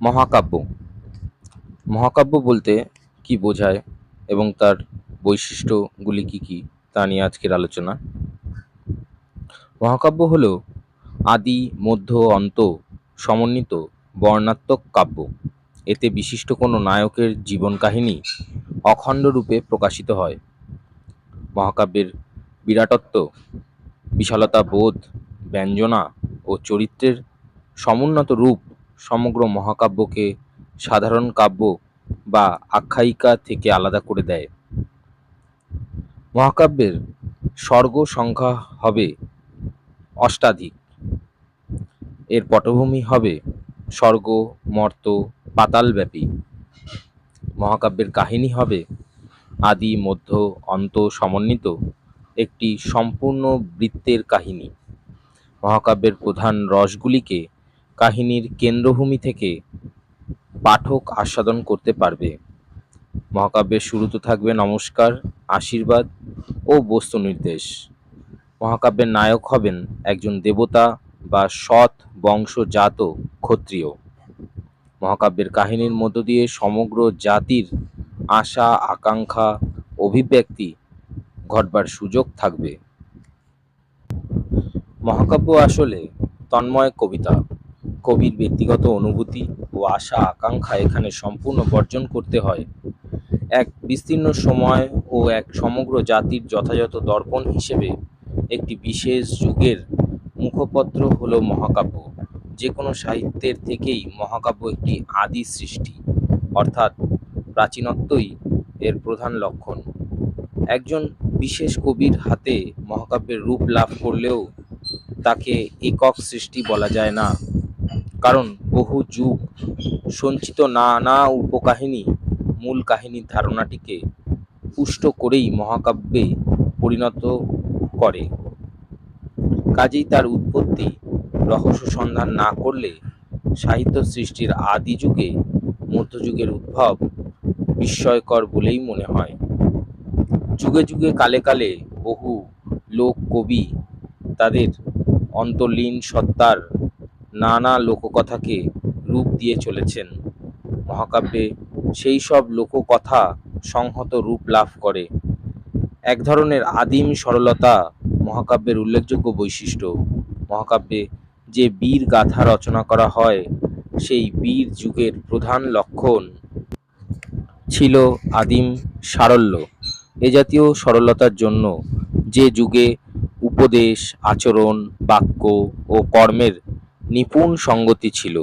মহাকাব্য। মহাকাব্য বলতে কি বোঝায় এবং তার বৈশিষ্ট্যগুলি কি কি তা নিয়ে আজকের আলোচনা? মহাকাব্য হল আদি, মধ্য, অন্ত সমন্বিত বর্ণাত্মক কাব্য। এতে বিশিষ্ট কোনো নায়কের জীবন কাহিনী অখণ্ড রূপে প্রকাশিত হয়। মহাকাব্যের বিরাটত্ব, বিশালতা বোধ, ব্যঞ্জনা ও চরিত্রের সমুন্নত রূপ সমগ্র মহাকাব্যকে সাধারণ কাব্য বা আখ্যায়িকা থেকে আলাদা করে দেয়। মহাকাব্যের স্বর্গ সংখ্যা হবে অষ্টাধিক। এর পটভূমি হবে স্বর্গ, মর্ত, পাতালব্যাপী। মহাকাব্যের কাহিনী হবে আদি, মধ্য, অন্ত সমন্বিত একটি সম্পূর্ণ বৃত্তের কাহিনী। মহাকাব্যের প্রধান রসগুলিকে কাহিনীর কেন্দ্রভূমি থেকে পাঠক আস্বাদন করতে পারবে। মহাকাব্যের শুরুতে থাকবে নমস্কার, আশীর্বাদ ও বস্তু নির্দেশ। মহাকাব্যের নায়ক হবেন একজন দেবতা বা সৎ বংশজাত ক্ষত্রিয়। মহাকাব্যের কাহিনীর মধ্য দিয়ে সমগ্র জাতির আশা, আকাঙ্ক্ষা, অভিব্যক্তি ঘটবার সুযোগ থাকবে। মহাকাব্য আসলে তন্ময় কবিতা। কবির ব্যক্তিগত অনুভূতি ও আশা আকাঙ্ক্ষা এখানে সম্পূর্ণ বর্জন করতে হয়। এক বিস্তীর্ণ সময় ও এক সমগ্র জাতির যথাযথ দর্পণ হিসেবে একটি বিশেষ যুগের মুখপত্র হল মহাকাব্য। যে কোনো সাহিত্যের থেকেই মহাকাব্য একটি আদি সৃষ্টি, অর্থাৎ প্রাচীনত্বই এর প্রধান লক্ষণ। একজন বিশেষ কবির হাতে মহাকাব্যের রূপ লাভ করলেও তাকে একক সৃষ্টি বলা যায় না। কারণ বহু যুগ সঞ্চিত নানা উপকাহিনী মূল কাহিনীর ধারণাটিকে পুষ্ট করেই মহাকাব্যে পরিণত করে। কাজেই তার উৎপত্তি রহস্য সন্ধান না করলে সাহিত্য সৃষ্টির আদি যুগে মধ্যযুগের উদ্ভব বিস্ময়কর বলেই মনে হয়। যুগে যুগে কালে কালে বহু লোক কবি তাদের অন্তলীন সত্তার নানা লোককথাকে রূপ দিয়ে চলেছেন। মহাকাব্যে সেই সব লোককথা সংহত রূপ লাভ করে। এক ধরনের আদিম সরলতা মহাকাব্যের উল্লেখযোগ্য বৈশিষ্ট্য। মহাকাব্যে যে বীর গাথা রচনা করা হয়, সেই বীর যুগের প্রধান লক্ষণ ছিল আদিম সারল্য। এ জাতীয় সরলতার জন্য যে যুগে উপদেশ, আচরণ, বাক্য ও কর্মের নিপুণ সঙ্গতি ছিল।